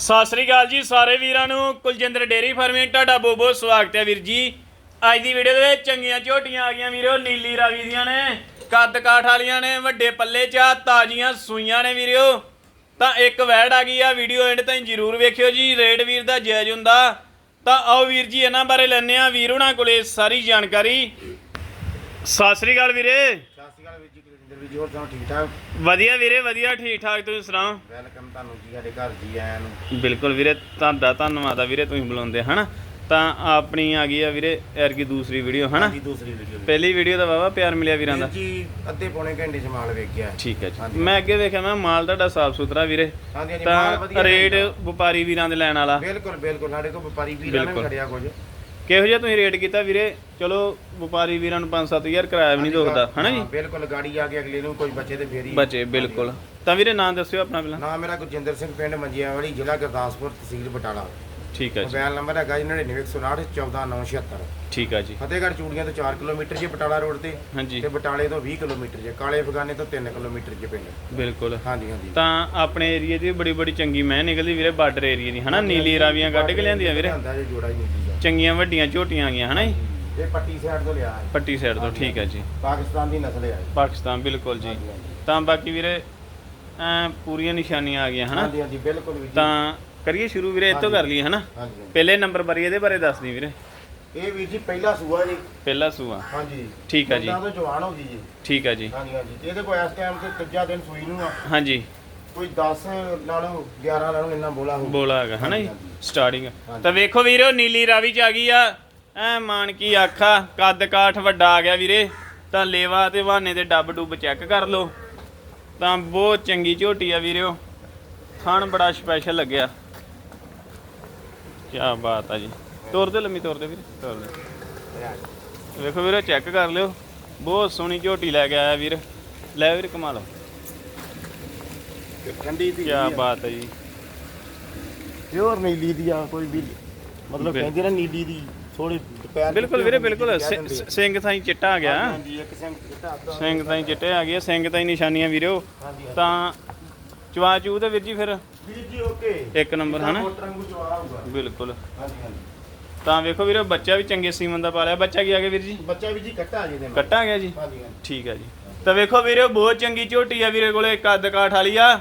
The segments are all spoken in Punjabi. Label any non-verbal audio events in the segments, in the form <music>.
ਸਤਿ ਸ੍ਰੀ ਅਕਾਲ ਜੀ ਸਾਰੇ ਵੀਰਾਂ ਨੂੰ। ਕੁਲਜਿੰਦਰ ਡੇਰੀ ਫਾਰਮਿੰਗ, ਤੁਹਾਡਾ ਬਹੁਤ ਬਹੁਤ ਸਵਾਗਤ ਹੈ ਵੀਰ ਜੀ। ਅੱਜ ਦੀ ਵੀਡੀਓ ਦੇ ਵਿੱਚ ਚੰਗੀਆਂ ਝੋਟੀਆਂ ਆ ਗਈਆਂ ਵੀਰੋ, ਨੀਲੀ ਰਾਵੀ ਦੀਆਂ ਨੇ, ਕੱਦ ਕਾਠ ਵਾਲੀਆਂ ਨੇ, ਵੱਡੇ ਪੱਲੇ 'ਚ ਆ, ਤਾਜ਼ੀਆਂ ਸੂਈਆਂ ਨੇ ਵੀਰੋ। ਤਾਂ ਇੱਕ ਵੈੜ ਆ ਗਈ ਆ ਵੀਡੀਓ ਐਂਡ ਤਾਈਂ ਜਰੂਰ ਵੇਖਿਓ ਜੀ ਰੇਟ ਵੀਰ ਦਾ ਜੈਜ਼ ਹੁੰਦਾ। ਤਾਂ ਆਓ ਵੀਰ ਜੀ, ਇਹਨਾਂ ਬਾਰੇ ਲੈਣੇ ਆ ਵੀਰ ਉਹਨਾਂ ਕੋਲੇ ਸਾਰੀ ਜਾਣਕਾਰੀ। ਸਤਿ ਸ੍ਰੀ ਅਕਾਲ ਵੀਰੇ। ਸਤਿ ਸ਼੍ਰੀ ਅਕਾਲ ਵੀਰ ਜੀ। ਕੁਲਵਿੰਦਰ ਵੀਰ ਜੀ ਹੋਰ ਸੁਣਾਓ ਠੀਕ ਠਾਕ? ਵਧੀਆ ਵੀਰੇ ਵਧੀਆ ਠੀਕ ਠਾਕ ਤੁਸੀਂ ਸੁਣਾਓ? ਵੈਲਕਮ ਤੁਹਾਨੂੰ ਜੀ ਸਾਡੇ ਘਰ ਜੀ ਆਇਆਂ ਨੂੰ। ਬਿਲਕੁਲ ਵੀਰੇ ਤੁਹਾਡਾ ਧੰਨਵਾਦ ਆ ਵੀਰੇ ਤੁਸੀਂ ਬੁਲਾਉਂਦੇ ਹਨਾ? ਤਾਂ ਆਪਣੀ ਆ ਗਈ ਆ ਵੀਰੇ ਐਰ ਕੀ ਦੂਸਰੀ ਵੀਡੀਓ ਹਨਾ? ਦੂਸਰੀ ਵੀਡੀਓ ਪਹਿਲੀ ਵੀਡੀਓ ਦਾ ਵਾਵਾ ਪਿਆਰ ਮਿਲਿਆ ਵੀਰਾਂ ਦਾ। ਜੀ ਅੱਧੇ ਪੌਣੇ ਘੰਟੇ ਚ ਮਾਲ ਵੇਖਿਆ। ਠੀਕ ਹੈ ਜੀ। ਮੈਂ ਅੱਗੇ ਵੇਖਿਆ ਮੈਂ ਮਾਲ ਤੁਹਾਡਾ ਸਾਫ਼ ਸੁਥਰਾ ਵੀਰੇ। ਹਾਂਜੀ ਹਾਂਜੀ ਮਾਲ ਤਾਂ ਵਧੀਆ ਰੇਟ। ਵਪਾਰੀ ਵੀਰਾਂ ਦੇ ਲੈਣ ਵਾਲਾ। ਬਿਲਕੁਲ ਬਿਲਕੁਲ ਸਾਡੇ ਕੋਲ ਵਪਾਰੀ ਵੀਰਾਂ ਨੇ। ਖੜਿਆ ਕੁਝ। ਕਿਹੋ ਜਿਹਾ ਤੁਸੀਂ ਰੇਟ ਕੀਤਾ ਵੀਰੇ? ਚਲੋ ਵਪਾਰੀ ਵੀਰਾਂ ਨੂੰ 5-7000 ਕਿਰਾਇਆ ਵੀ ਨਹੀਂ ਦੁਖਦਾ ਹਨਾ ਜੀ? ਹਾਂ, ਬਿਲਕੁਲ ਗਾੜੀ ਆ ਕੇ ਅਗਲੇ ਨੂੰ ਕੋਈ ਬੱਚੇ ਤੇ ਫੇਰੀ ਬਚੇ ਬਿਲਕੁਲ। ਤਾਂ ਵੀਰੇ ਨਾਂ ਦੱਸਿਓ ਆਪਣਾ ਪਹਿਲਾਂ। ਨਾਮ ਮੇਰਾ ਗੁਰਜਿੰਦਰ ਸਿੰਘ ਪਿੰਡ ਮੰਜੀਆਂ ਵਾਲੀ ਜ਼ਿਲ੍ਹਾ ਗੁਰਦਾਸਪੁਰ ਤਹਿਸੀਲ ਬਟਾਲਾ। ਠੀਕ ਹੈ ਜੀ। ਮੋਬਾਈਲ ਨੰਬਰ ਹੈਗਾ ਜੀ 9961 14976 ਠੀਕ ਹੈ ਜੀ। ਫਤਿਹਗੜ੍ਹ ਚੂੜੀਆਂ ਤੋਂ 4 ਕਿਲੋਮੀਟਰ ਜੇ ਬਟਾਲਾ ਰੋਡ ਤੇ ਹਾਂਜੀ। ਤੇ ਬਟਾਲੇ ਤੋਂ 20 ਕਿਲੋਮੀਟਰ ਜੇ ਕਾਲੇ ਫਗਾਨੇ ਤੋਂ 3 ਕਿਲੋਮੀਟਰ ਜੇ ਪਿੰਡ। ਬਿਲਕੁਲ। ਹਾਂਜੀ ਹਾਂਜੀ। ਤਾਂ ਆਪਣੇ ਏਰੀਏ ਦੀ ਬੜੀ ਬੜੀ ਚੰਗੀ ਮੈਂ ਨਿਕਲਦੀ ਵੀਰੇ ਬਾਰਡਰ ਏਰੀਏ ਦੀ ਹਨਾ? ਨੀਲੀ ਰਾਵੀਆਂ ਕੱਢ ਕੇ ਲਿਆਂਦੀਆਂ ਵੀਰੇ। ਲਿਆਂਦਾ ਜੇ ਜੋੜਾ ਹੀ ਨਹੀਂ। ਚੰਗੀਆਂ ਵੱਡੀਆਂ ਝੋਟੀਆਂ ਆ ਗਈਆਂ ਹਨਾ ਜੀ? ਇਹ ਪੱਟੀ ਸਾਈਡ ਤੋਂ ਲਿਆ ਹੈ ਪੱਟੀ ਸਾਈਡ ਤੋਂ ਠੀਕ ਹੈ ਜੀ। ਪਾਕਿਸਤਾਨ ਦੀ ਨਸਲ ਹੈ ਪਾਕਿਸਤਾਨ ਬਿਲਕੁਲ ਜੀ। ਹਾਂਜੀ, ਹਾਂਜੀ। ਤਾਂ ਬਾਕੀ ਵੀਰੇ ਐ ਪੂਰੀਆਂ ਨਿਸ਼ਾਨੀਆਂ ਆ ਗਈਆਂ ਹਨਾ? ਹਾਂਜੀ ਹਾਂਜੀ ਬਿਲਕੁਲ ਵੀ ਜੀ। ਤਾਂ ਕਰੀਏ ਸ਼ੁਰੂ ਵੀਰੇ ਇਹ ਤੋਂ ਕਰ ਲਈਏ ਹਨਾ? ਹਾਂਜੀ। ਪਹਿਲੇ ਨੰਬਰ ਬਾਰੇ ਇਹਦੇ ਬਾਰੇ ਦੱਸ ਦੀ ਵੀਰੇ। ਇਹ ਵੀਰ ਜੀ ਪਹਿਲਾ ਸੂਆ ਜੀ। ਪਹਿਲਾ ਸੂਆ। ਹਾਂਜੀ। ਠੀਕ ਹੈ ਜੀ। ਤੋਂ ਜਵਾਨ ਹੋ ਗਈ ਜੀ। ਠੀਕ ਹੈ ਜੀ। ਹਾਂਜੀ ਹਾਂਜੀ। ਇਹਦੇ ਕੋਲ ਇਸ ਟਾਈਮ ਤੇ ਤੀਜਾ ਦਿਨ ਸੂਈ ਨੂੰ ਆ। ਹਾਂਜੀ। ਕੋਈ 10 ਨਾਲੋਂ 11 ਨਾਲੋਂ ਇੰਨਾ ਬੋਲਾ ਹੋ ਬੋਲਾ ਹੈਗਾ ਹਨਾ ਜੀ। ਸਟਾਰਟਿੰਗ। ਤਾਂ ਵੇਖੋ ਵੀਰੋ ਨੀਲੀ ਰਾਵੀ ਚ ਆ ਗਈ ਆ। ਐ ਮਾਨ ਕੀ ਆਖਾ ਕੱਦ ਕਾਠ ਵੱਡਾ ਆ ਗਿਆ ਵੀਰੇ। ਤਾਂ ਲੇਵਾ ਤੇ ਬਹਾਨੇ ਤੇ ਡੱਬ ਡੁੱਬ ਚੈੱਕ ਕਰ ਲਓ। ਤਾਂ ਬਹੁਤ ਚੰਗੀ ਝੋਟੀ ਆ ਵੀਰਿਓ ਥਣ ਬੜਾ ਸਪੈਸ਼ਲ ਲੱਗਿਆ। ਕੀ ਬਾਤ ਆ ਜੀ। ਤੋਰ ਦੇ ਲੰਮੀ ਤੋਰ ਦੇ ਵੀਰੇ ਤੋਰ ਦੇ ਵੇਖੋ ਵੀਰੇ ਚੈੱਕ ਕਰ ਲਿਓ। ਬਹੁਤ ਸੋਹਣੀ ਝੋਟੀ ਲੈ ਕੇ ਆਇਆ ਵੀਰ। ਲੈ ਵੀਰ ਕਮਾ ਲਓ। ਠੰਡੀ ਦੀ ਕੀ ਬਾਤ ਹੈ ਜੀ। ਪਿਓਰ ਨੀਲੀ ਦੀ ਆ ਕੋਈ ਵੀ ਮਤਲਬ ਕਹਿੰਦੇ ਨਾ ਨੀਲੀ ਦੀ ਥੋੜੀ ਦੁਪਹਿਰ ਬਿਲਕੁਲ ਵੀਰੇ ਬਿਲਕੁਲ। ਸਿ- ਸਿ- ਸਿੰਘ ਥਾਈ ਚਿੱਟਾ ਆ ਗਿਆ। ਹਾਂਜੀ ਇੱਕ ਸਿੰਘ ਚਿੱਟਾ ਚਿੱਟੇ ਆ ਗਏ ਸਿੰਘ ਤਾਈ ਨਿਸ਼ਾਨੀਆਂ ਵੀਰੋ। ਤਾਂ ਚਵਾ ਚੂ ਦੇ ਵੀਰ ਜੀ ਫਿਰ? ਵੀਰ ਜੀ ਓਕੇ। ਇੱਕ ਨੰਬਰ ਹਨਾ? ਬਿਲਕੁਲ। ਹਾਂਜੀ ਹਾਂਜੀ। ਤਾਂ ਵੇਖੋ ਵੀਰੋ ਬੱਚਾ ਵੀ ਚੰਗੇ ਸੀਮਨ ਦਾ ਪਾਲਿਆ। ਬੱਚਾ ਕੀ ਆ ਗਿਆ ਵੀਰ ਜੀ? ਬੱਚਾ ਵੀ ਜੀ ਕੱਟਾ ਜੀ ਦੇ ਨਾਲ। ਕੱਟਾ ਗਿਆ ਜੀ? ਹਾਂਜੀ ਹਾਂਜੀ। ਠੀਕ ਆ ਜੀ। ਤਾਂ ਵੇਖੋ ਵੀਰੋ ਬਹੁਤ ਚੰਗੀ ਝੋਟੀ ਆ ਵੀਰੇ ਕੋਲੇ ਕੱਦ ਕਾਠ ਵਾਲੀ ਆ।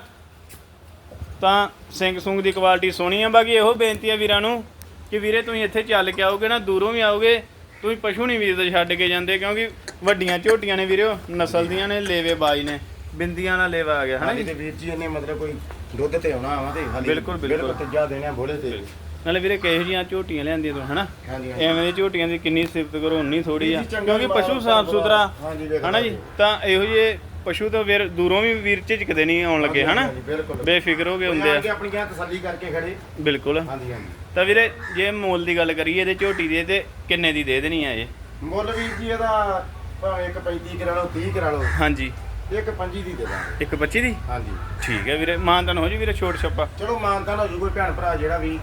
ਤਾਂ ਸਿੰਘ ਸੁੰਗ ਦੀ ਕੁਆਲਿਟੀ ਸੋਹਣੀ ਆ। ਬਾਕੀ ਇਹੋ ਬੇਨਤੀ ਆ ਵੀਰਾਂ ਨੂੰ ਕਿ ਵੀਰੇ ਤੁਸੀਂ ਇੱਥੇ ਚੱਲ ਕੇ ਆਓਗੇ ਨਾ ਦੂਰੋਂ ਵੀ ਆਓਗੇ ਤੁਸੀਂ ਪਸ਼ੂ ਨਹੀਂ ਵੀਰ ਦੇ ਛੱਡ ਕੇ ਜਾਂਦੇ ਕਿਉਂਕਿ ਵੱਡੀਆਂ ਝੋਟੀਆਂ ਨੇ ਵੀਰੋ ਨਸਲ ਦੀਆਂ ਨੇ ਲੇਵੇ ਬਾਜ ਨੇ ਬਿੰਦੀਆਂ ਨਾਲ ਲੇਵਾ ਆ ਗਿਆ ਹਨਾ ਜੀ? ਤੇ ਵੀਰ ਜੀ ਇਹਨੇ ਮਤਲਬ ਕੋਈ ਦੁੱਧ ਤੇ ਆਉਣਾ ਆਵਾ ਤੇ ਬਿਲਕੁਲ, ਬਿਲਕੁਲ। ਤੀਜਾ ਦੇਣਾ ਬੋਲੇ ਤੇ। ਨਾਲੇ ਵੀਰੇ ਕਿਹੋ ਜੀਆਂ ਝੋਟੀਆਂ ਲਿਆਂਦੀਆਂ ਤੂੰ ਹਨਾ? ਹਾਂਜੀ ਹਾਂਜੀ। ਐਵੇਂ ਦੀ ਝੋਟੀਆਂ ਦੀ ਕਿੰਨੀ ਸਿਫਤ ਕਰੋ ਉਨੀ ਥੋੜੀ ਆ। ਜੀ, ਚੰਗਾ ਕਿਉਂਕਿ ਮਾਲ ਪਸ਼ੂ ਸਾਫ਼ ਸੁਥਰਾ ਹਾਂਜੀ, ਵੇਖਦਾ ਹਨਾ ਜੀ? ਜੀ। ਤਾਂ ਇਹੋ ਜਿਹੇ ਪਸ਼ੂ ਤੋਂ ਵੀਰ ਦੂਰੋਂ ਵੀ ਵੀਰ ਝਿਜਕਦੇ ਨਹੀਂ ਆਉਣ ਲੱਗੇ ਹਨਾ? ਹਾਂਜੀ, ਬਿਲਕੁਲ। ਬੇਫਿਕਰ ਹੋ ਕੇ ਹੁੰਦੇ ਆ। ਆਪਣੀ ਜਾਂ ਤਸੱਲੀ ਕਰਕੇ ਖੜੇ। ਬਿਲਕੁਲ। ਹਾਂਜੀ ਹਾਂਜੀ। ਤਾਂ ਵੀਰੇ ਜੇ ਮੁੱਲ ਦੀ ਗੱਲ ਕਰੀਏ ਤੇ ਝੋਟੀ ਦੇ ਤੇ ਕਿੰਨੇ ਦੀ ਦੇ ਦੇਣੀ ਆ ਇਹ? ਮੁੱਲ ਵੀਰ ਜੀ ਇਹਦਾ ਭਾਵੇਂ ਇੱਕ 35 ਕਰਾ ਲਓ 30 ਕਰਾ ਲਓ। ਹਾਂਜੀ। ਇੱਕ 25 ਦੀ ਦੇ ਦਾਂਗੇ। ਇੱਕ 25 ਦੀ? ਹਾਂਜੀ। ਠੀਕ ਹੈ ਵੀਰੇ ਮਾਨਤਨ ਹੋ ਜੀ ਵੀਰੇ ਛੋਟ ਛੱਪਾ? ਚਲੋ ਮਾਨਤਾ ਨਾ ਕੋਈ ਭੈਣ ਭਰਾ ਜਿਹੜਾ ਵੀ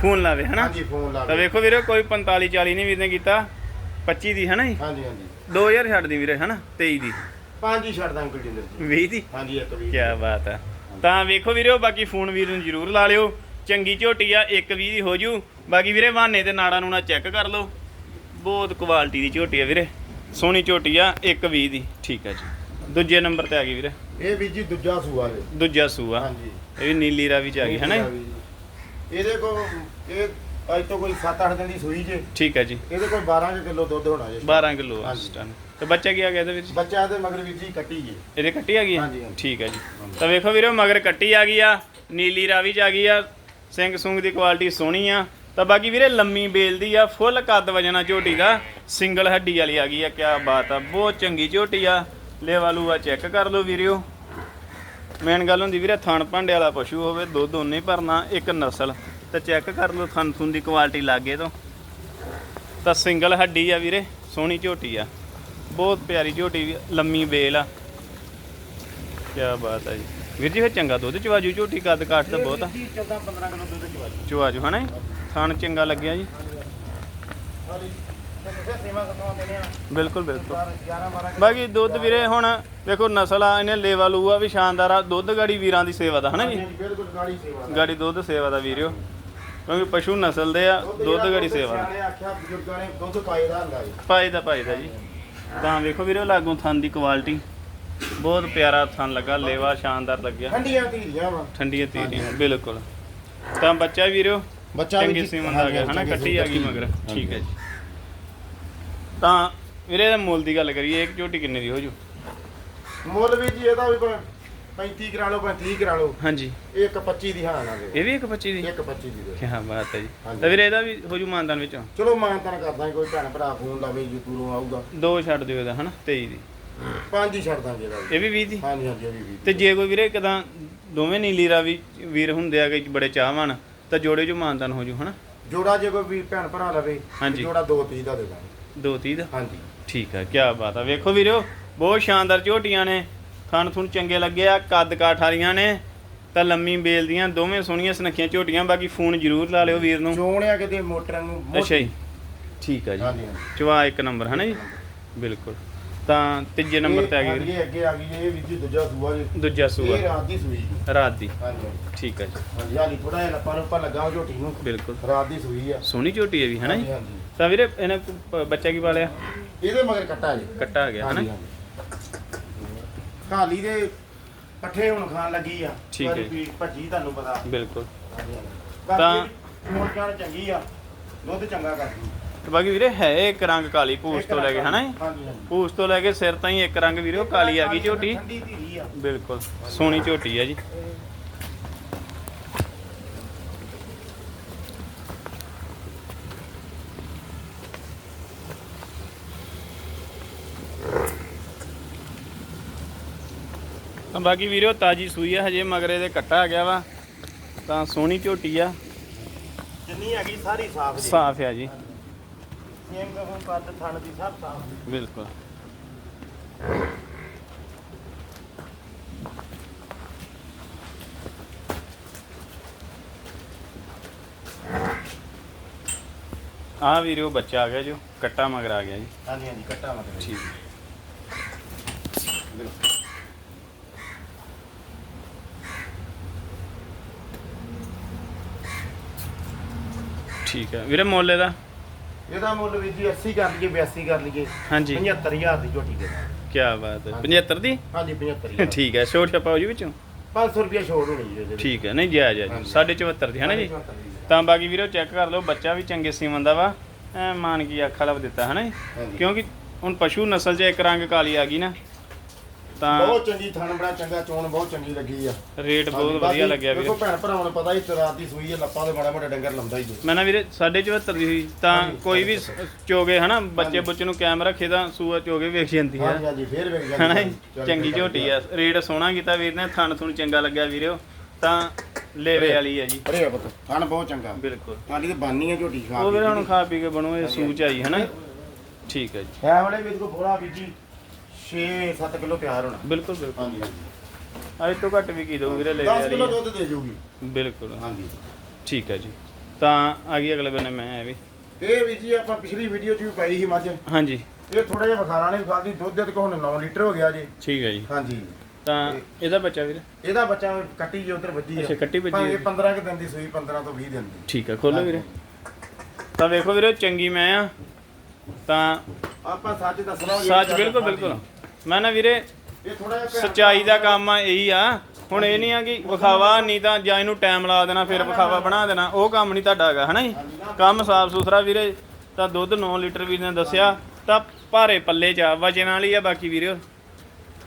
ਫੋਨ ਲਾਵੇ ਹਨਾ? ਹਾਂਜੀ ਫੋਨ ਲਾ ਤਾਂ ਵੇਖੋ ਵੀਰੇ ਕੋਈ 45 40 ਨਹੀਂ ਵੀਰ ਨੇ ਕੀਤਾ। 25 ਦੀ ਹਨਾ ਜੀ? ਹਾਂਜੀ ਹਾਂਜੀ। 2000 ਛੱਡ ਦੀ ਵੀਰੇ ਹਨਾ? 23 ਦੀ। ਪੰਜ ਹੀ ਛੱਡ ਦਾਂ ਅੰਕਲ ਜਿੰਦਰ ਜੀ। 20 ਦੀ? ਹਾਂਜੀ ਇੱਕ ਵੀ ਕੀ ਬਾਤ ਹੈ ਤਾਂ ਵੇਖੋ ਵੀਰੋ ਬਾਕੀ ਫੋਨ ਵੀਰ ਨੂੰ ਜ਼ਰੂਰ ਲਾ ਲਿਓ। ਚੰਗੀ ਝੋਟੀ ਆ 120 ਦੀ ਹੋ ਜੂ। ਬਾਕੀ ਵੀਰੇ ਬਹਾਨੇ ਤੇ ਨਾੜਾ ਨੂੰ ਨਾ ਚੈੱਕ ਕਰ ਲਓ। ਬਹੁਤ ਕੁਆਲਿਟੀ ਦੀ ਝੋਟੀ ਆ ਵੀਰੇ। ਸੋਹਣੀ ਝੋਟੀ ਆ 120 ਦੀ। ਠੀਕ ਹੈ ਜੀ। ਦੂਜੇ ਨੰਬਰ ਤੇ ਆ ਗਈ ਵੀਰੇ। ਇਹ ਵੀਰ ਜੀ ਦੂਜਾ ਸੂਆ ਜੇ। ਦੂਜਾ ਸੂਆ। ਹਾਂਜੀ। ਇਹ ਵੀ ਨੀਲੀ ਰਾਵੀ ਚ ਆ ਗਈ ਹੈ ਨਾ? ਇਹਦੇ ਕੋ ਇਹ ਅੱਜ ਤੋਂ ਕੋਈ 7-8 ਦਿਨ ਦੀ ਸੂਈ ਜੇ। ਠੀਕ ਹੈ ਜੀ। ਇਹਦੇ ਕੋਲ 12 ਕਿਲੋ ਦੁੱਧ ਹੋਣਾ ਜੇ। 12 ਕਿਲੋ ਆ ਹਾਂਜੀ। ਟਾਈਮ ਤੇ ਬੱਚਾ ਕੀ ਆ ਗਿਆ ਇਹਦੇ ਵਿੱਚ? ਬੱਚਾ ਦੇ ਮਗਰ ਵੀਰ ਜੀ ਕੱਟੀ ਜੇ। ਇਹਦੇ ਕੱਟੀ ਆ ਗਈ ਹੈ? ਹਾਂਜੀ, ਹਾਂਜੀ। ਠੀਕ ਹੈ ਜੀ। ਤਾਂ ਵੇਖੋ ਵੀਰੋ ਮਗਰ ਕੱਟੀ ਆ ਗਈ ਆ ਨੀਲੀ ਰਾਵੀ ਚ ਆ ਗਈ ਆ ਸਿੰਘ ਸੁੰਗ ਦੀ ਕੁਆਲਿਟੀ ਸੋਹਣੀ ਆ। ਤਾਂ ਬਾਕੀ ਵੀਰੇ ਲੰਮੀ ਬੇਲ ਦੀ ਆ ਫੁੱਲ ਕੱਦ ਵਜਣਾ ਝੋਟੀ ਦਾ ਸਿੰਗਲ ਹੱਡੀ ਵਾਲੀ ਆ ਗਈ ਆ ਕੀ ਬਾਤ ਆ ਬਹੁਤ ਚੰਗੀ ਝੋਟੀ ਆ। ਲੇਵਾ ਆ ਚੈੱਕ ਕਰ ਲਓ ਵੀਰਿਓ। ਮੇਨ ਗੱਲ ਹੁੰਦੀ ਵੀਰੇ ਥਣ ਭਾਂਡੇ ਵਾਲਾ ਪਸ਼ੂ ਹੋਵੇ ਦੁੱਧ ਉਹਨੇ ਭਰਨਾ ਇੱਕ ਨਸਲ। ਤੇ ਚੈੱਕ ਕਰ ਲਓ ਥਣ ਥੁਣ ਦੀ ਕੁਆਲਿਟੀ ਲਾਗੇ ਤੋਂ। ਤਾਂ ਸਿੰਗਲ ਹੱਡੀ ਆ ਵੀਰੇ ਸੋਹਣੀ ਝੋਟੀ ਆ। ਬਹੁਤ ਪਿਆਰੀ ਝੋਟੀ ਲੰਮੀ ਬੇਲ ਆ। ਕੀ ਬਾਤ ਆ ਜੀ। ਵੀਰ ਜੀ ਫਿਰ ਚੰਗਾ ਦੁੱਧ ਚਵਾਜੂ ਝੋਟੀ ਕੱਦ ਕਾਠ ਤਾਂ ਬਹੁਤ ਆ। 14-15 ਕਿਲੋ ਦੁੱਧ ਚਵਾ ਚਵਾਜੂ ਹਨਾ? ਥਣ ਚੰਗਾ ਲੱਗਿਆ ਜੀ। ਆ ਬਿਲਕੁਲ ਬਿਲਕੁਲ। 11 12 ਬਾਕੀ ਦੁੱਧ ਵੀਰੇ ਹੁਣ ਵੇਖੋ ਨਸਲ ਆ ਇਹਨੇ ਲੇਵਾ ਲੂਆ ਵੀ ਸ਼ਾਨਦਾਰ ਆ। ਦੁੱਧ ਗਾੜੀ ਵੀਰਾਂ ਦੀ ਸੇਵਾ ਦਾ ਹਨਾ ਜੀ? ਬਿਲਕੁਲ ਗਾੜੀ ਸੇਵਾ ਦਾ। ਗਾੜੀ ਦੁੱਧ ਸੇਵਾ ਦਾ ਵੀਰਿਓ। ਕਿਉਂਕਿ ਪਸ਼ੂ ਨਸਲ ਦੇ ਆ ਦੁੱਧ ਗਾੜੀ ਸੇਵਾ ਦਾ। ਆਖਿਆ ਬਜ਼ੁਰਗਾਂ ਨੇ ਦੁੱਧ ਪਾਈਦਾ ਹੁੰਦਾ ਜੀ। ਪਾਈ ਦਾ ਪਾਈ ਦਾ ਜੀ। ਤਾਂ ਵੇਖੋ ਵੀਰੇ ਲਾਗੋਂ ਥਣ ਦੀ ਕੁਆਲਿਟੀ ਬਹੁਤ ਪਿਆਰਾ ਥਣ ਲੱਗਾ ਲੇਵਾ ਸ਼ਾਨਦਾਰ ਲੱਗਿਆ। ਠੰਡੀਆਂ ਧੀਰੀਆਂ ਵਾ। ਠੰਡੀਆਂ ਤੀਰੀਆਂ ਬਿਲਕੁਲ। ਤਾਂ ਬੱਚਾ ਵੀਰਿਓ ਬੱਚਾ ਵੀ ਚੰਗੀ ਸੀਮਨ ਆ ਗਿਆ ਹਨਾ? ਕੱਟੀ ਆ ਗਈ। ਮਗਰ। ਠੀਕ ਹੈ ਜੀ। ਤਾਂ ਵੀਰੇ ਦਾ ਮੁੱਲ ਦੀ ਗੱਲ ਕਰੀਏ ਇੱਕ ਝੋਟੀ ਕਿੰਨੇ ਦੀ ਹੋ ਜੂ? ਮੁੱਲ ਵੀ ਜੀ ਇਹਦਾ ਵੀ ਭਾਵੇਂ 35 ਕਰਾ ਲਓ ਭਾਵੇਂ 30 ਕਰਾ ਲਓ। ਹਾਂਜੀ। ਇਹ ਇੱਕ 25 ਦੀ ਹਾਂ ਨਾ ਦੇ ਇਹ ਵੀ ਇੱਕ 25 ਦੀ? ਇੱਕ 25 ਦੀ ਦੇ। ਕੀ ਬਾਤ ਹੈ ਜੀ। ਹਾਂਜੀ। ਤਾਂ ਵੀਰੇ ਇਹਦਾ ਵੀ ਹੋ ਜੂ ਮਾਨਦਾਨ ਵਿੱਚੋਂ? ਚਲੋ ਮਾਨਤਾਨ ਕਰਦਾ ਕੋਈ ਭੈਣ ਭਰਾ ਫੋਨ ਲਾਵੇ ਜੀ ਦੂਰੋਂ ਆਊਗਾ। ਦੋ ਛੱਡ ਦਿਓ ਇਹਦਾ ਹਨਾ? 23 ਦੀ। ਪੰਜ ਹੀ ਛੱਡ ਦਾਂਗੇ ਇਹਦਾ ਵੀ। ਇਹ ਵੀ 20 ਦੀ? ਹਾਂਜੀ ਹਾਂਜੀ ਇਹ ਵੀ ਵੀ ਤੇ ਜੇ ਕੋਈ ਵੀਰੇ ਕਦਾਂ ਦੋਵੇਂ ਨੀਲੀ ਰਾਵੀ ਵੀਰ ਹੁੰਦੇ ਆ ਕਿ ਬੜੇ ਚਾਹਵਾਨ ਤਾਂ ਜੋੜੇ ਚ ਮਾਨਦਾਨ ਹੋ ਜੂ ਹਨਾ? ਜੋੜਾ ਜੇ ਕੋਈ ਵੀ ਭੈਣ ਭਰਾ ਲਵੇ ਹਾਂਜੀ। ਜੋੜਾ 230 ਦਾ ਦੇ ਦਾਂਗੇ। ਦੋ 30 ਦਾ? ਹਾਂਜੀ। ਠੀਕ ਹੈ ਕੀ ਬਾਤ ਆ। ਵੇਖੋ ਵੀਰੋ ਬਹੁਤ ਸ਼ਾਨਦਾਰ ਝੋਟੀਆਂ ਨੇ। ਥਣ ਥੁਣ ਚੰਗੇ ਲੱਗੇ ਆ ਕੱਦ ਕਾਠ ਵਾਲੀਆਂ ਨੇ ਤਾਂ ਲੰਮੀ ਬੇਲ ਦੀਆਂ ਦੋਵੇਂ ਸੋਹਣੀਆਂ ਸੁਨੱਖੀਆਂ ਝੋਟੀਆਂ ਬਾਕੀ ਫੋਨ ਜ਼ਰੂਰ ਲਾ ਲਿਓ ਵੀਰ ਨੂੰ। ਚੋਣਿਆ ਕਿਤੇ ਮੋਟਰਾਂ ਨੂੰ ਮੋਟੀ- ਅੱਛਾ ਜੀ। ਠੀਕ ਹੈ ਜੀ। ਹਾਂਜੀ ਹਾਂਜੀ। ਚਵਾ ਇੱਕ ਨੰਬਰ ਹੈ ਨਾ ਜੀ ਬਿਲਕੁਲ। ਤਾਂ ਤੀਜੇ ਨੰਬਰ ਤੇ ਆ ਗਈ ਵੀਰੇ ਇਹ ਅੱਗੇ ਆ ਗਈ ਇਹ ਵੀ ਜੀ ਦੂਜਾ ਸੂਆ ਜੀ। ਦੂਜਾ ਇਹ ਸੂਆ ਰਾਤ ਦੀ ਸੂਈ ਜੀ। ਰਾਤ ਦੀ। ਹਾਂਜੀ ਹਾਂਜੀ। ਠੀਕ ਹੈ ਜੀ। ਹਾਂਜੀ ਹਾਲੀ ਥੋੜਾ ਜਿਹਾ ਲੱਪਾ ਰੁਪਾ ਲੱਗਾ ਉਹ ਝੋਟੀ ਨੂੰ। ਬਿਲਕੁਲ। ਰਾਤ ਦੀ ਸੂਈ ਆ। ਸੋਹਣੀ ਝੋਟੀ ਹੈ ਵੀ ਹੈ ਨਾ ਜੀ? ਹਾਂਜੀ, ਹਾਂਜੀ। ਤਾਂ ਵੀਰੇ ਇਹਨੇ ਪ- ਬੱਚਾ ਕੀ ਪਾਲਿਆ? ਇਹਦੇ ਮਗਰ ਕੱਟਾ ਜੀ ਕੱਟਾ ਆ ਗਿਆ ਹਾਂਜੀ, ਨਾ ਹਾਂਜੀ। ਦੇ ਪੱਠੇ ਹੁਣ ਖਾਣ ਲੱਗੀ ਆ। ਠੀਕ ਹੈ। ਵਾਰੀ ਵੀ ਭੱਜੀ ਤੁਹਾਨੂੰ ਪਤਾ। ਬਿਲਕੁਲ। ਤਾਂ- ਬਾਕੀ ਮੋੜ ਚਾਲ ਚੰਗੀ ਆ। ਦੁੱਧ ਚੰਗਾ ਕਰਦੀ। ਤੇ ਬਾਕੀ ਵੀਰੇ ਹੈ ਇੱਕ ਰੰਗ ਕਾਲੀ ਪੂਛ ਤੋਂ ਲੈ ਕੇ ਹੈ ਨਾ ਜੀ ਹਾਂਜੀ ਹਾਂਜੀ। ਪੂਛ ਤੋਂ ਲੈ ਕੇ ਸਿਰ ਤਾਈਂ ਇੱਕ ਰੰਗ ਵੀਰੇ ਉਹ ਕਾਲੀ ਆ ਗਈ ਝੋਟੀ। ਠੰਡੀ ਧੀਰੀ ਆ। ਬਿਲਕੁਲ। ਸੋਹਣੀ ਝੋਟੀ ਹੈ ਜੀ। ਬਾਕੀ ਵੀਰੋ ਤਾਜੀ ਸੂਈ ਆ ਹਜੇ ਮਗਰੇ ਦੇ ਕੱਟਾ ਆ ਗਿਆ ਵਾ। ਤਾਂ ਸੋਹਣੀ ਝੋਟੀ ਆ। ਜਿੰਨੀ ਹੈਗੀ ਸਾਰੀ ਸਾਫ਼ ਜੀ। ਸਾਫ਼ ਆ ਜੀ। ਸੇਮ ਕਹੂੰ ਕੱਦ ਥਣ ਦੀ ਸਭ ਸਾਫ਼ ਬਿਲਕੁਲ। ਆ ਵੀਰੋ ਬੱਚਾ ਆ ਗਿਆ ਜੋ ਕੱਟਾ ਮਗਰ ਆ ਗਿਆ ਜੀ। ਹਾਂਜੀ ਹਾਂਜੀ ਕੱਟਾ ਮਤਲਬ ਠੀਕ। ਬਿਲਕੁਲ। ਠੀਕ ਹੈ। ਵੀਰੇ ਮੁੱਲ ਇਹਦਾ? ਇਹਦਾ ਮੁੱਲ ਵੀ ਜੀ 80 ਕਰ ਲਈਏ 82 ਕਰ ਲਈਏ। ਹਾਂਜੀ। 75000 ਦੀ ਝੋਟੀ ਦੇ ਕੀ ਬਾਤ ਹੈ। 75 ਦੀ? ਹਾਂਜੀ 75000 <laughs> ਠੀਕ ਹੈ। ਛੋਟ ਛਪਾ ਹੋ ਜੀ ਵਿੱਚੋਂ? 500 ਰੁਪਏ ਛੋੜ ਹੋਣੀ ਜੀ ਇਹਦੇ। ਠੀਕ ਹੈ। ਨਹੀਂ ਜਾਇਜ਼ ਹੈ ਜੀ ਹਾਂਜੀ। 74 ਦੀ ਹੈ ਨਾ ਜੀ? 74 ਦੀ। ਤਾਂ ਬਾਕੀ ਵੀਰੋ ਚੈੱਕ ਕਰ ਲਓ ਬੱਚਾ ਵੀ ਚੰਗੇ ਸੀਮਨ ਦਾ ਵਾ। ਐ ਮਾਨ ਕੀ ਅੱਖਾਂ ਲਵ ਦਿੱਤਾ ਹੈ ਨਾ। ਕਿਉਂਕਿ ਹੁਣ ਪਸ਼ੂ ਨਸਲ 'ਚ ਇੱਕ ਰੰਗ ਕਾਲੀ ਆ ਗਈ ਨਾ। ਤਾਂ ਬਹੁਤ ਚੰਗੀ ਥਣ ਬੜਾ ਚੰਗਾ ਚੋਣ ਬਹੁਤ ਚੰਗੀ ਲੱਗੀ ਆ। ਰੇਟ ਬਹੁਤ ਵਧੀਆ ਲੱਗਿਆ ਵੀਰੇ। ਦੇਖੋ ਭੈਣ ਭਰਾਵਾਂ ਨੂੰ ਪਤਾ ਹੀ ਰਾਤ ਦੀ ਸੂਈ ਹੈ ਲੱਪਾਂ ਦੇ ਮਾੜਾ ਮੋਟਾ ਡੰਗਰ ਲੰਦਾ ਹੀ ਜੀ ਮੈਂ ਨਾ ਵੀਰੇ 74 ਦੀ ਹੋਈ ਤਾਂ ਕੋਈ ਵੀ ਚੋਗੇ ਹਨਾ ਬੱਚੇ। ਬੁੱਚੇ ਨੂੰ ਕੈਮਰਾ ਰੱਖੇ ਤਾਂ ਸੂਆ ਚੋਗੇ ਵੇਖ ਜਾਂਦੀ ਹੈ ਹਾਂਜੀ ਹਾਂਜੀ ਫੇਰ ਵੇਖ ਜਾਂਦੇ ਹਨਾ ਜੀ ਚੰਗੀ ਝੋਟੀ ਆ। ਰੇਟ ਸੋਹਣਾ ਕੀਤਾ ਵੀਰ ਨੇ ਥਣ ਥੁਣ ਚੰਗਾ ਲੱਗਿਆ ਵੀਰਿਓ ਤਾਂ ਲੇਵੇ ਵਾਲੀ ਆ ਜੀ। ਅਰੇ ਪੁੱਤ ਥਣ ਬਹੁਤ ਚੰਗਾ। ਬਿਲਕੁਲ। ਹਾਲੀ ਤੇ ਬਾਨੀ ਹੈ ਝੋਟੀ ਖਾ ਉਹ ਵੀਰੇ ਹੁਣ ਖਾ ਪੀ ਕੇ ਬਣੋ ਇਹ ਸੂਚ ਆਈ ਹਨਾ। ਠੀਕ ਹੈ ਜੀ। ਹੈ ਵਾਲੇ ਵੀ ਕੋ ਬੋਲਾ ਵੀ ਜੀ 6-7 ਕਿਲੋ ਤਿਆਰ ਹੋਣਾ। ਬਿਲਕੁਲ ਬਿਲਕੁਲ। ਹਾਂਜੀ ਹਾਂਜੀ। ਅੱਜ ਤੋਂ ਘੱਟ ਵੀ ਕੀ ਦਊ ਵੀਰੇ ਲੇਵੇ 10 ਕਿਲੋ ਦੁੱਧ ਦੇ ਜੂਗੀ। ਬਿਲਕੁਲ। ਹਾਂਜੀ। ਠੀਕ ਹੈ ਜੀ। ਤਾਂ ਆ ਗਈ ਅਗਲੇ ਬੰਨੇ ਮੈਂ ਇਹ ਵੀ। ਇਹ ਵੀ ਜੀ ਆਪਾਂ ਪਿਛਲੀ ਵੀਡੀਓ 'ਚ ਵੀ ਪਾਈ ਸੀ ਮੱਝ। ਇਹ ਹਾਂਜੀ ਥੋੜਾ ਜਿਹਾ ਵਿਖਾਣਾ ਨਹੀਂ ਵਿਖਾਦੀ ਦੁੱਧ ਦੇ ਕੋਲ 9 ਲੀਟਰ ਹੋ ਗਿਆ ਜੀ। ਠੀਕ ਹੈ ਜੀ। ਹਾਂਜੀ। ਤਾਂ ਇਹਦਾ ਬੱਚਾ ਵੀਰੇ? ਇਹਦਾ ਬੱਚਾ ਕੱਟੀ ਜੀ ਉਧਰ ਵੱਜੀ ਆ। ਅੱਛਾ, ਕੱਟੀ ਵੱਜੀ ਆ। ਇਹ 15 ਕਿ ਦਿਨ ਦੀ ਸੂਈ 15 ਤੋਂ 20 ਦਿਨ ਦੀ। ਠੀਕ ਹੈ ਖੋਲੋ ਵੀਰੇ। ਤਾਂ ਵੇਖੋ ਵੀਰੇ ਚੰਗੀ ਮੈਂ ਆ। ਤਾਂ ਆਪਾਂ ਸੱਚ ਦੱਸਣਾ ਸੱਚ ਬਿਲਕੁਲ ਬਿਲਕੁਲ। ਮੈਂ ਨਾ ਵੀਰੇ ਇਹ ਥੋੜਾ ਜਿਹਾ ਸਚਾਈ ਦਾ ਕੰਮ ਆ ਇਹੀ ਆ। ਹੁਣ ਇਹ ਨਹੀਂ ਆ ਕਿ ਵਿਖਾਵਾ ਨਹੀਂ ਤਾਂ ਜਾਂ ਇਹਨੂੰ ਟਾਈਮ ਲਾ ਦੇਣਾ ਫਿਰ ਵਿਖਾਵਾ ਬਣਾ ਦੇਣਾ। ਉਹ ਕੰਮ ਨਹੀਂ ਤੁਹਾਡਾ ਹੈਗਾ ਹਨਾ ਜੀ? ਕੰਮ ਸਾਫ਼ ਸੁਥਰਾ ਵੀਰੇ ਤਾਂ ਦੁੱਧ 9 ਲੀਟਰ ਵੀਰ ਨੇ ਦੱਸਿਆ ਤਾਂ ਭਾਰੇ ਪੱਲੇ ਚ ਆ ਵਜਨ ਵਾਲੀ ਆ ਬਾਕੀ ਵੀਰੇ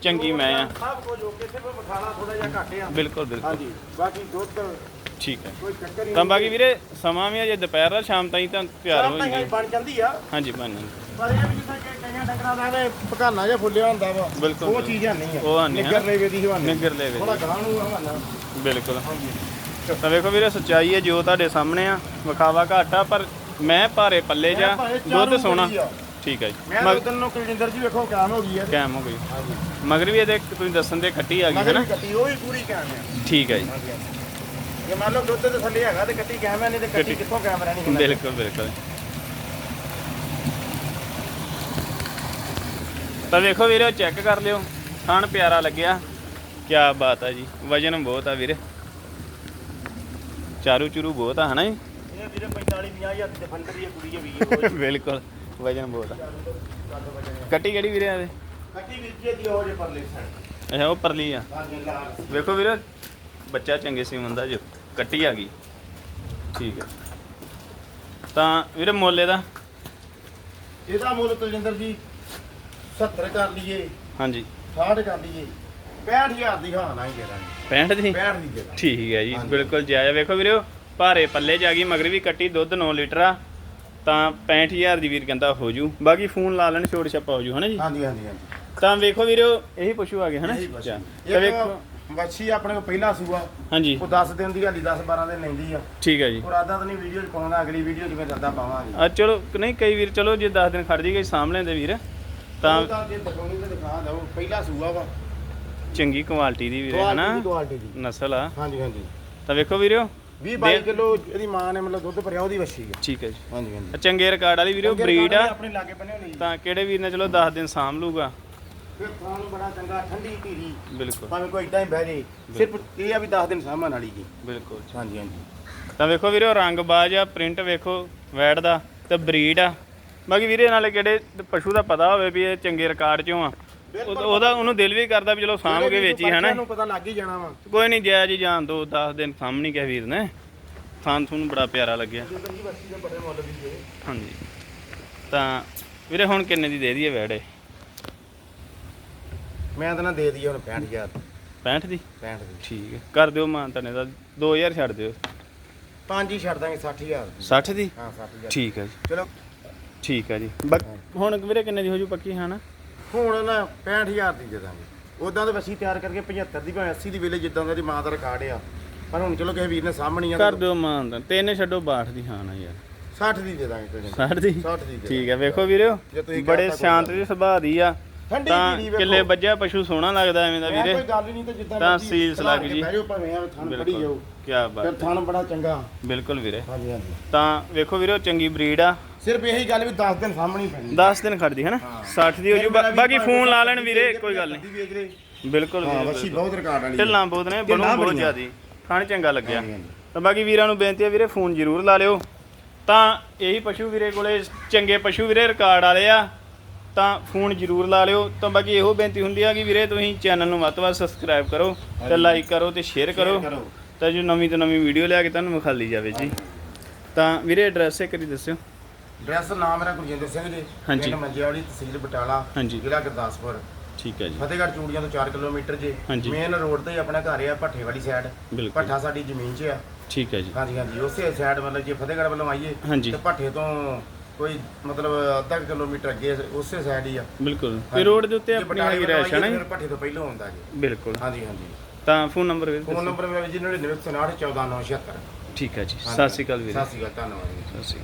ਚੰਗੀ ਮੈਂ ਆ। ਸਭ ਕੁਝ ਹੋ ਕੇ ਸਿਰਫ ਮਖਾਣਾ ਥੋੜਾ ਜਿਹਾ ਘੱਟ ਆ। ਬਿਲਕੁਲ ਬਿਲਕੁਲ। ਹਾਂਜੀ ਬਾਕੀ ਦੁੱਧ ਠੀਕ ਹੈ। ਤਾਂ ਬਾਕੀ ਵੀਰੇ ਸਮਾਂ ਵੀ ਅਜੇ ਦੁਪਹਿਰ ਦਾ ਸ਼ਾਮ ਤਾਈਂ ਤਾਂ ਤਿਆਰ ਹੋ ਜਾਏਗੀ। ਬਣ ਜਾਂਦੀ ਆ। ਹਾਂਜੀ ਬਣ ਜਾਂਦੀ। ਪਰ ਇਹ ਵੀ ਜਿੱਦਾਂ ਕਿ ਕਈਆਂ ਡੰਗਰਾਂ ਦਾ ਐਵੇਂ ਪਕਾਨਾ ਜਿਹਾ ਫੁੱਲਿਆ ਹੁੰਦਾ ਵਾ ਬਿਲਕੁਲ, ਉਹ ਬਿਲਕੁਲ। ਚੀਜ਼ ਹੈ ਨਹੀਂ ਆ ਉਹ ਹੈ ਨਹੀਂ, ਨਿੱਗਰ ਹੈ। ਲੈਵੇ ਦੀ ਹਵਾਨੇ। ਨਿੱਗਰ ਲੈਵੇ ਥੋੜਾ ਗਾਂ ਨੂੰ ਹਵਾਨਾ। ਬਿਲਕੁਲ। ਹਾਂਜੀ। ਤਾਂ ਵੇਖੋ ਵੀਰੇ ਸੱਚਾਈ ਹੈ ਜੋ ਤੁਹਾਡੇ ਸਾਹਮਣੇ ਆ ਵਿਖਾਵਾ ਘੱਟ ਆ ਪਰ ਮੈਂ ਭਾਰੇ ਪੱਲੇ ਜਾ ਮੈਂ ਭਾਰੇ ਚਾਰੂ ਦੁੱਧ ਸੋਹਣਾ। ਬੜੀ ਆ। ਠੀਕ ਹੈ ਜੀ। ਮੈਂ ਮਗ ਉਦੋਂ ਨੂੰ ਕੁਲਜਿੰਦਰ ਜੀ ਵੇਖੋ ਕਾਮ ਹੋ ਗਈ ਹੈ। ਕੈਮ ਹੋ ਗਈ। ਹਾਂਜੀ। ਮਗਰ ਵੀ ਇਹਦੇ ਤੁਸੀਂ ਦੱਸਣ ਦੇ ਖੱਟੀ ਆ ਗਈ ਹੈ ਮਗਰ ਨਾ? ਵੀ ਕੱਟੀ ਉਹ ਵੀ ਪੂਰੀ ਕਾਮ ਹੈ। ਠੀਕ ਹੈ ਜੀ। ਹਾਂਜੀ ਹਾਂਜੀ। ਜੇ ਮੰਨ ਲਓ ਦੁੱਧ ਤੇ ਥੱਲੇ ਹੈਗਾ ਤੇ ਕੱਟੀ ਕਾਮ ਹੈ ਨਹੀਂ ਤੇ ਕੱਟੀ ਕੱਟੀ- ਕਿੱਥੋਂ ਕਾਮ ਰਹਿਣੀ ਹੈ? ਬਿਲਕੁਲ ਬਿਲਕੁਲ। ਤਾਂ ਵੇਖੋ ਵੀਰੇ ਚੈੱਕ ਕਰ ਲਿਓ। ਥਣ ਪਿਆਰਾ ਲੱਗਿਆ। ਕਿਆ ਬਾਤ ਆ ਜੀ। ਵਜਨ ਬਹੁਤ ਆ ਵੀਰੇ। ਚਾਰੂ ਚੁਰੂ ਬਹੁਤ ਆ ਹਨਾ ਜੀ? ਇਹ ਵੀਰੇ 45 50000 ਦੀ ਡਿਫੈਂਡਰ ਹੀ ਕੁੜੀ ਹੈ ਵੀ ਬਿਲਕੁਲ ਵਜਨ ਬਹੁਤ ਆ। ਕੱਟੀ ਕਿਹੜੀ ਵੀਰੇ ਆਵੇ ਕੱਟੀ ਵਿੱਚ ਦੀ ਹੋ ਜੇ ਪਰਲੇ ਸਾਈਡ ਅੱਛਾ ਉਹ ਪਰਲੀ ਆ। ਵੇਖੋ ਵੀਰੇ ਬੱਚਾ ਚੰਗੇ ਸੀ ਹੁੰਦਾ ਜੋ ਕੱਟੀ ਆ ਗਈ। ਠੀਕ ਹੈ ਤਾਂ ਵੀਰੇ ਮੋਲੇ ਦਾ ਇਹਦਾ ਮੁੱਲ ਤਜਿੰਦਰ ਜੀ 70 ਕਰ ਲਈਏ ਹਾਂਜੀ। 60 ਕਰ ਲਈਏ। 65000 ਦੀ ਹਾਂ ਨਾ ਹੀ ਦੇ ਦਾਂਗੇ 65 ਦੀ? 65 ਦੀ ਦੇ ਦਾਂਗੇ ਠੀਕ ਹੈ ਜੀ ਹਾਂਜੀ। ਬਿਲਕੁਲ ਜਾਇਜ਼ ਵੇਖੋ ਵੀਰੇ ਭਾਰੇ ਪੱਲੇ ਆ ਗਈ ਮਗਰ ਵੀ ਕੱਟੀ ਦੁੱਧ 9 ਲੀਟਰ ਆ ਤਾਂ 65000 ਦੀ ਵੀਰ ਕਹਿੰਦਾ ਹੋ ਜੂ। ਬਾਕੀ ਫੋਨ ਲਾ ਲੈਣ ਛੋੜ ਛੱਪਾ ਹੋ ਜੂ ਹਨਾ ਜੀ? ਹਾਂਜੀ ਹਾਂਜੀ ਹਾਂਜੀ। ਤਾਂ ਵੇਖੋ ਵੀਰੇ ਇਹੀ ਪਸ਼ੂ ਆ ਗਏ ਹਨਾ? ਇਹੀ। ਅੱਛਾ। ਤਾਂ ਵੇਖੋ ਇੱਕ ਵੱਛੀ ਆਪਣੇ ਕੋਲ ਪਹਿਲਾ ਸੂਆ। ਹਾਂਜੀ। ਉਹ 10 ਦਿਨ ਦੀ ਹਾਲੀ 10 12 ਦਿਨ ਲੈਂਦੀ ਆ। ਠੀਕ ਹੈ ਜੀ। ਉਹ ਰਾਦਾ ਤਾਂ ਨਹੀਂ ਵੀਡੀਓ ਚ ਪਾਉਂਦਾ ਅਗਲੀ ਵੀਡੀਓ ਚ ਮੈਂ ਜੱਦਾ ਪਾਵਾਂਗੇ। ਆ ਚਲੋ ਨਹੀਂ ਕਈ ਵੀਰ ਚਲੋ ਜੇ 10 ਦਿਨ ਖੜ ਜੀਗੇ ਸਾਂਭ ਲੈਂਦੇ ਵੀਰ। ਤਾਂ ਜੇ ਦਿਖਾਉਣੀ ਤੇ ਦਿਖਾ ਦਓ। ਪਹਿਲਾ ਸੂਆ ਵਾ। ਚੰਗੀ ਕੁਆਲਿਟੀ ਦੀ ਵੀਰੇ ਹਨਾ? ਕੁਆਲਿਟੀ ਦੀ ਕੁਆਲਿਟੀ ਦੀ। ਨਸਲ ਆ। ਹਾਂਜੀ ਹਾਂਜੀ। ਤਾਂ ਵੇਖੋ ਵੀਰਿਓ 20 22 ਕਿਲੋ ਇਹਦੀ ਮਾਂ ਨੇ ਮਤਲਬ ਦੁੱਧ ਭਰਿਆ ਉਹਦੀ ਵੱਛੀ ਆ। ਠੀਕ ਹੈ ਜੀ। ਹਾਂਜੀ ਹਾਂਜੀ। ਚੰਗੇ ਰਿਕਾਰਡ ਵਾਲੀ ਵੀਰਿਓ ਬਰੀਡ ਆ। ਆਪਣੇ ਲਾਗੇ ਬੰਨੇ ਹੋਣੀ ਤਾਂ ਕਿਹੜੇ ਵੀਰ ਨੇ ਚਲੋ 10 ਦਿਨ ਸਾਂਭ ਲੂਗਾ ਫਿਰ ਖਾਣ ਨੂੰ ਬੜਾ ਚੰਗਾ ਠੰਡੀ ਧੀਰੀ। ਬਿਲਕੁਲ। ਭਾਵੇਂ ਕੋਈ ਇਦਾਂ ਹੀ ਬਹਿ ਜੇ ਸਿਰਫ ਇਹ ਆ ਵੀ 10 ਦਿਨ ਸਾਂਭਣ ਵਾਲੀ ਜੀ। ਬਿਲਕੁਲ ਹਾਂਜੀ ਹਾਂਜੀ। ਤਾਂ ਵੇਖੋ ਵੀਰੇ ਰੰਗ ਬਾਜ ਆ ਪ੍ਰਿੰਟ ਵੇਖੋ ਵੈਟ ਦਾ ਤੇ ਬਰੀਡ ਆ। ਬਾਕੀ ਵੀਰੇ ਨਾਲੇ ਕਿਹੜੇ ਪਸ਼ੂ ਦਾ ਪਤਾ ਹੋਵੇ ਵੀ ਇਹ ਚੰਗੇ ਰਿਕਾਰਡ ਚੋਂ ਆ। ਉਹ- ਉਹਦਾ ਉਹਨੂੰ ਦਿਲ ਵੀ ਕਰਦਾ ਵੀ ਚਲੋ ਸਾਂਭ ਕੇ ਵੇਚੀ ਹਨਾ? ਨੂੰ ਪਤਾ ਲੱਗ ਹੀ ਜਾਣਾ ਵਾ। ਕੋਈ ਨਹੀਂ ਜਾਇਜ਼ ਹੀ ਜਾਣ ਦੋ 10 ਦਿਨ ਸਾਹਮਣੇ ਕਿਹਾ ਵੀਰ ਨੇ। ਥਾਂ ਤੁਹਾਨੂੰ ਬੜਾ ਪਿਆਰਾ ਲੱਗਿਆ। ਹਾਂਜੀ ਤਾਂ ਵੀਰੇ ਹੁਣ ਕਿੰਨੇ ਦੀ ਦੇ ਦਈਏ ਵੈੜੇ ਮੈਂ ਤਾਂ ਨਾ ਦੇ ਦਈਏ ਹੁਣ 65000 65 ਦੀ? 65 ਦੀ। ਠੀਕ ਹੈ। ਕਰ ਦਿਓ ਮਾਨ ਤਨੇ ਦਾ। 2000 ਛੱਡ ਦਿਓ। ਪੰਜ ਹੀ ਛੱਡ ਦਾਂਗੇ 60000 ਦੀ 60 ਦੀ? ਹਾਂ 60000 ਠੀਕ ਹੈ ਜੀ। ਚਲੋ। ਠੀਕ ਹੈ ਜੀ। ਬਕ- ਹੁਣ ਵੀਰੇ ਕਿੰਨੇ ਦੀ ਹੋ ਜੂ ਪੱਕੀ ਹਾਂ ਨਾ ਹੁਣ ਨਾ 65000 ਦੀ ਦੇ ਦਾਂਗੇ। ਉਦਾਂ ਤਾਂ ਵਸੀ ਤਿਆਰ ਕਰਕੇ 75 ਦੀ ਭਾਵੇਂ 80 ਦੀ ਵੇਲੇ ਜਿੱਦਾਂ ਦਾ ਦੀ ਮਾਂ ਦਾ ਰਿਕਾਰਡ ਆ। ਪਰ ਹੁਣ ਚਲੋ ਕਿਸੇ ਵੀਰ ਨੇ ਸਾਹਮਣੀ ਆ ਕਰ ਦਿਓ ਮਾਨ ਤਾਂ ਤਿੰਨ ਛੱਡੋ 62 ਦੀ ਹਾਂ ਨਾ ਯਾਰ। 60 ਦੀ ਦੇ ਦਾਂਗੇ ਕੋਈ ਨਹੀਂ 60 ਦੀ? 60 ਦੀ ਦੇ ਠੀਕ ਹੈ ਵੇਖੋ ਵੀਰੇ ਜੇ ਤੁਸੀਂ ਬੜੇ ਕਹਿਤਾ ਕੋਈ ਸ਼ਾਂਤ ਦੇ ਸੁਭਾਅ ਦੀ ਆ। ਠੰਡੀ ਤਾਂ ਵੇਖੋ। ਕਿੱਲੇ ਵੱਜਿਆ ਪਸ਼ੂ ਸੋਹਣਾ ਲੱਗਦਾ ਐਵੇਂ ਦਾ ਵੀਰੇ। ਕੋਈ ਗੱਲ ਹੀ ਨਹੀਂ ਤੇ ਜਿੱਦਾਂ ਤਾਂ ਮਰਜ਼ੀ ਕੇ ਜੀ। ਬਹਿ ਜਾਓ ਭਾਵੇਂ ਐਵੇਂ ਥਣ ਫੜੀ ਜਾਓ। ਬਿਲਕੁਲ ਕੀ ਫਿਰ ਬਾਤ ਥਣ ਬੜਾ ਚੰਗਾ। ਬਿਲਕੁਲ ਵੀਰੇ। ਹਾਂਜੀ ਹਾਂਜੀ। ਤਾਂ ਵੇਖੋ ਵੀਰੇ ਉਹ ਚੰਗੀ ਬਰੀਡ ਆ। ਸਿਰਫ ਇਹੀ ਗੱਲ ਵੀ 10 ਦਿਨ ਸਾਹਮਣੀ ਪੈਣੀ 10 ਦਿਨ ਖੜਦੀ ਹੈ। ਨਾ 60 ਦੀ ਹੋ ਜੂ। ਬਾਕੀ ਫੋਨ ਲਾ ਲੈਣ ਵੀਰੇ ਕੋਈ ਗੱਲ ਨਹੀਂ। ਬਿਲਕੁਲ ਹਾਂ ਵਸੀ ਬਹੁਤ ਰਿਕਾਰਡ ਵਾਲੀ ਢਿੱਲਾਂ ਬਹੁਤ ਨੇ ਬਣੂ ਬਹੁਤ। ਜ਼ਿਆਦੀ। ਖਾਣ ਚੰਗਾ ਲੱਗਿਆ। ਤਾਂ ਬਾਕੀ ਵੀਰਾਂ ਨੂੰ ਬੇਨਤੀ ਹੈ ਵੀਰੇ ਫੋਨ ਜ਼ਰੂਰ ਲਾ ਲਿਓ। ਤਾਂ ਇਹੀ ਪਸ਼ੂ ਵੀਰੇ ਕੋਲੇ ਚੰਗੇ ਪਸ਼ੂ ਵੀਰੇ ਰਿਕਾਰਡ ਵਾਲੇ ਆ। ਤਾਂ ਫੋਨ ਜ਼ਰੂਰ ਲਾ ਲਿਓ। ਤਾਂ ਬਾਕੀ ਇਹੋ ਬੇਨਤੀ ਹੁੰਦੀ ਆ ਕਿ ਵੀਰੇ ਤੁਸੀਂ ਚੈਨਲ ਨੂੰ ਵੱਧ ਤੋਂ ਵੱਧ ਸਬਸਕ੍ਰਾਈਬ ਕਰੋ ਤੇ। ਲਾਈਕ ਕਰੋ ਤੇ ਸ਼ੇਅਰ ਕਰੋ। ਕਰੋ। ਤਾਂ ਜੋ ਨਵੀਂ ਤੋਂ ਨਵੀਂ ਵੀਡੀਓ ਲਿਆ ਕੇ ਤੁਹਾਨੂੰ ਵਿਖਾਲੀ ਜਾਵੇ ਜੀ। ਤਾਂ ਵੀਰੇ ਐਡਰੈਸ ਇੱਕ ਵਾਰੀ ਦੱਸਿਓ। ਡਰੈਸ ਨਾਮ ਮੇਰਾ ਗੁਰਜਿੰਦਰ ਸਿੰਘ ਜੀ ਹਾਂਜੀ। ਪਿੰਡ ਮੰਜੇਵਾਲੀ ਤਹਿਸੀਲ ਬਟਾਲਾ ਹਾਂਜੀ। ਜ਼ਿਲ੍ਹਾ ਗੁਰਦਾਸਪੁਰ। ਠੀਕ ਹੈ ਜੀ। ਫਤਿਹਗੜ੍ਹ ਚੂੜੀਆਂ ਤੋਂ 4 ਕਿਲੋਮੀਟਰ ਜੇ। ਹਾਂਜੀ। ਮੇਨ ਰੋਡ ਤੇ ਹੀ ਆਪਣਾ ਘਰ ਆ ਭੱਠੇ ਵਾਲੀ ਸਾਈਡ ਬਿਲਕੁਲ। ਭੱਠਾ ਸਾਡੀ ਜ਼ਮੀਨ 'ਚ ਆ। ਠੀਕ ਹੈ ਜੀ। ਹਾਂਜੀ ਹਾਂਜੀ। ਉਸੇ ਸਾਈਡ ਮਤਲਬ ਜੇ ਫਤਿਹਗੜ੍ਹ ਵੱਲੋਂ ਆਈਏ ਹਾਂਜੀ। ਤੇ ਭੱਠੇ ਤੋਂ ਕੋਈ ਮਤਲਬ ਅੱਧਾ ਕੁ ਕਿਲੋਮੀਟਰ ਅੱਗੇ ਉਸੇ ਸਾਈਡ ਹੀ ਆ। ਬਿਲਕੁਲ। ਤੇ। ਰੋਡ ਦੇ ਉੱਤੇ ਜੇ ਆਪਣੀ ਬਟਾਲੇ ਰੈਸ਼ ਹੈ ਨਾ ਆਈਏ ਜੀ? ਭੱਠੇ ਤੋਂ ਪਹਿਲਾਂ ਆਉਂਦਾ ਜੀ। ਬਿਲਕੁਲ। ਹਾਂਜੀ ਹਾਂਜੀ। ਤਾਂ ਫੋਨ ਨੰਬਰ ਵੀਰੇ ਫੋਨ। ਨੰਬਰ ਮੇਰਾ ਜੀ 99 149 14976 ਠੀਕ ਹੈ ਜੀ। ਸਤਿ ਸ਼੍ਰੀ ਅਕਾਲ ਵੀਰੇ। ਸਤਿ ਸ਼੍ਰੀ ਅਕਾਲ ਧੰਨਵਾਦ ਜੀ। ਸਤਿ ਸ਼੍ਰੀ ਅਕਾਲ।